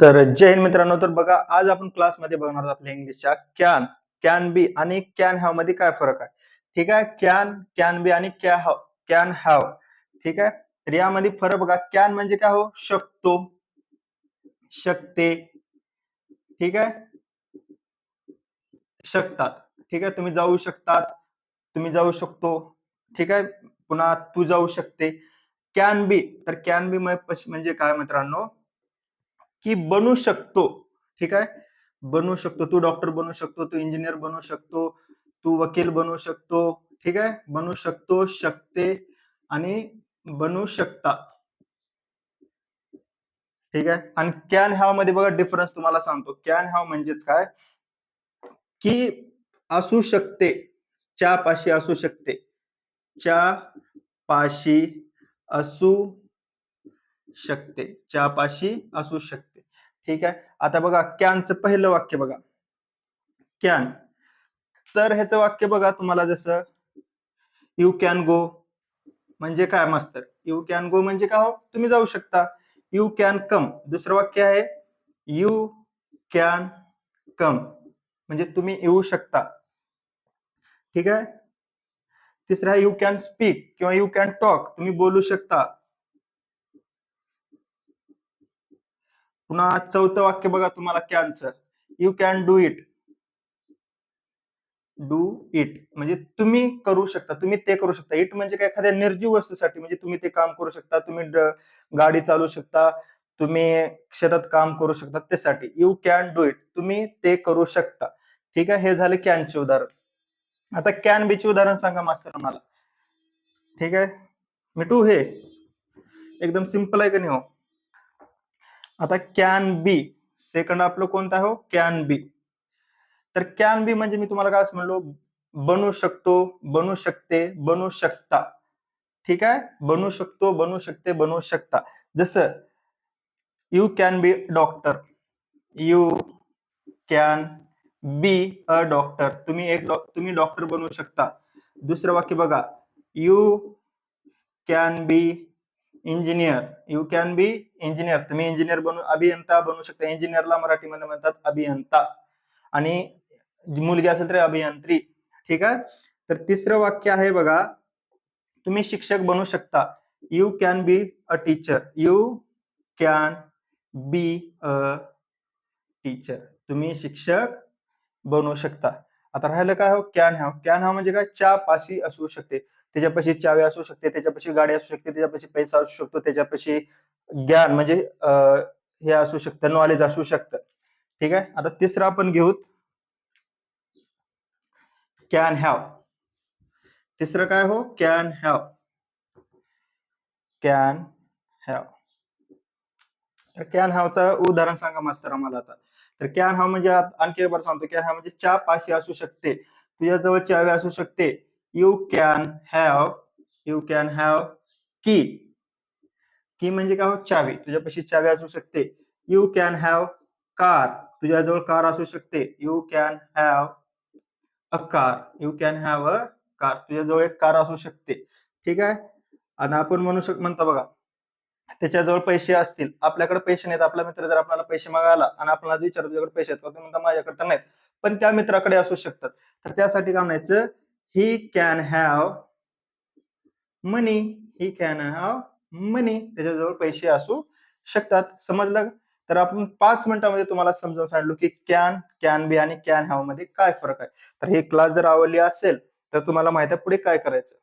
तर जय हिंद मित्रांनो तर बघा आज आपण क्लासमध्ये बघणार आहोत आपल्या इंग्लिशच्या कॅन कॅन बी आणि कॅन हॅवमध्ये काय फरक आहे? ठीक आहे? कॅन कॅन बी आणि क्या हॅव कॅन हॅव ठीक आहे? तर यामध्ये फरक बघा. कॅन म्हणजे काय हो? शकतो. शकते. ठीक आहे? शकतात. ठीक आहे? तुम्ही जाऊ शकतात. तुम्ही जाऊ शकतो. ठीक आहे? पुन्हा तू जाऊ शकते. कॅन बी तर कॅन बी म्हणजे काय मित्रांनो? की बनू शकतो. ठीक आहे? बनू शकतो. तू डॉक्टर बनू शकतो तू इंजिनियर बनू शकतो तू वकील बनू शकतो. ठीक आहे? बनू शकतो शकते आणि बनू शकता. ठीक आहे? आणि कॅन हॅवमध्ये बघा डिफरन्स तुम्हाला सांगतो. कॅन हॅव म्हणजेच काय? की असू शकते. च्या पाशी असू शकते. च्या पाशी असू शकते. च्या पाशी असू शकते. ठीक आहे? आता बघा कॅनचं पहिलं वाक्य बघा. कॅन तर ह्याचं वाक्य बघा तुम्हाला जसं यू कॅन गो म्हणजे काय मास्तर? यू कॅन गो म्हणजे काय हो? तुम्ही जाऊ शकता. यू कॅन कम दुसरं वाक्य आहे यू कॅन कम म्हणजे तुम्ही येऊ शकता. ठीक आहे? तिसरं आहे यू कॅन स्पीक किंवा यू कॅन टॉक तुम्ही बोलू शकता. पुन्हा चौथं वाक्य बघा तुम्हाला cancer you can do it do it म्हणजे तुम्ही करू शकता तुम्ही ते करू शकता. इट म्हणजे काय? एखाद्या निर्जीव वस्तूसाठी म्हणजे तुम्ही ते काम करू शकता तुम्ही गाडी चालू शकता तुम्ही शेतात काम करू शकता त्यासाठी. यू कॅन डू इट तुम्ही ते करू शकता. ठीक आहे? हे झाले कॅनचे उदाहरण. आता कॅन बीचे उदाहरण सांगा मास्तर मला ठीक आहे? मिठू हे. एकदम सिंपल आहे का नाही हो? आता कॅन बी सेकंड आपलं कोणतं आहे हो? कॅन बी तर कॅन बी म्हणजे मी तुम्हाला काय असं म्हणलो बनू शकतो बनू शकते बनू शकता. ठीक आहे? बनू शकतो बनू शकते बनू शकता. जसं you can be doctor you can be a doctor तुम्ही एक डॉ- तुम्ही डॉक्टर बनू शकता. दुसरं वाक्य बघा. You can be engineer you can be engineer तुम्ही इंजिनियर बनू अभियंता बनू शकता. इंजिनियरला मराठीमध्ये म्हणतात अभियंता. आणि मुलगी असेल तर अभियंत्री. ठीक आहे? तर तिसरं वाक्य आहे बघा. तुम्ही शिक्षक बनू शकता. You can be a teacher you can be a teacher तुम्ही शिक्षक बनू शकता. आता राहिलं काय हो? कॅन हॅव कॅन हॅव म्हणजे काय? च्या पाशी असू शकते. त्याच्यापाशी चावे असू शकते त्याच्यापाशी गाडी असू शकते त्याच्यापाशी पैसा असू शकतो त्याच्यापाशी ज्ञान म्हणजे हे असू शकतं नॉलेज असू शकतं. ठीक आहे? आता तिसरं आपण घेऊ. Can have. तिसरं काय हो? Can have. Can have. तर कॅन हावचं उदाहरण सांगा मास्तर आम्हाला आता. तर कॅन हाव म्हणजे आणखी एक बार सांगतो. कॅन हाव म्हणजे च्या पाशी असू शकते. तुझ्याजवळ चावी असू शकते. You can have you can have key. Key म्हणजे काय हो? चावी. तुझ्यापाशी चावी असू शकते. You can have car. तुझ्याजवळ कार असू शकते. You can have a car. You can have a car. तुझ्याजवळ एक कार असू शकते. ठीक आहे? आणि आपण म्हणू शक म्हणतो बघा. त्याच्याजवळ पैसे असतील आपल्याकडे पैसे नाहीत आपला मित्र जर आपल्याला पैसे मागायला आणि आपल्याला विचार तुझ्याकडे पैसे आहेत का? तुम्ही म्हणता माझ्याकडे तर नाहीत. पण त्या मित्राकडे असू शकतात. तर त्यासाठी काय म्हणायचं? He can have money he can have money त्याच्याजवळ पैसे असू शकतात. समजलं? तर आपण पाच मिनिटांमध्ये तुम्हाला समजावून सांगितलं की कॅन कॅन बी आणि कॅन हॅवमध्ये काय फरक आहे? तर हे क्लास जर आवडली असेल तर तुम्हाला माहिती आहे पुढे काय करायचं.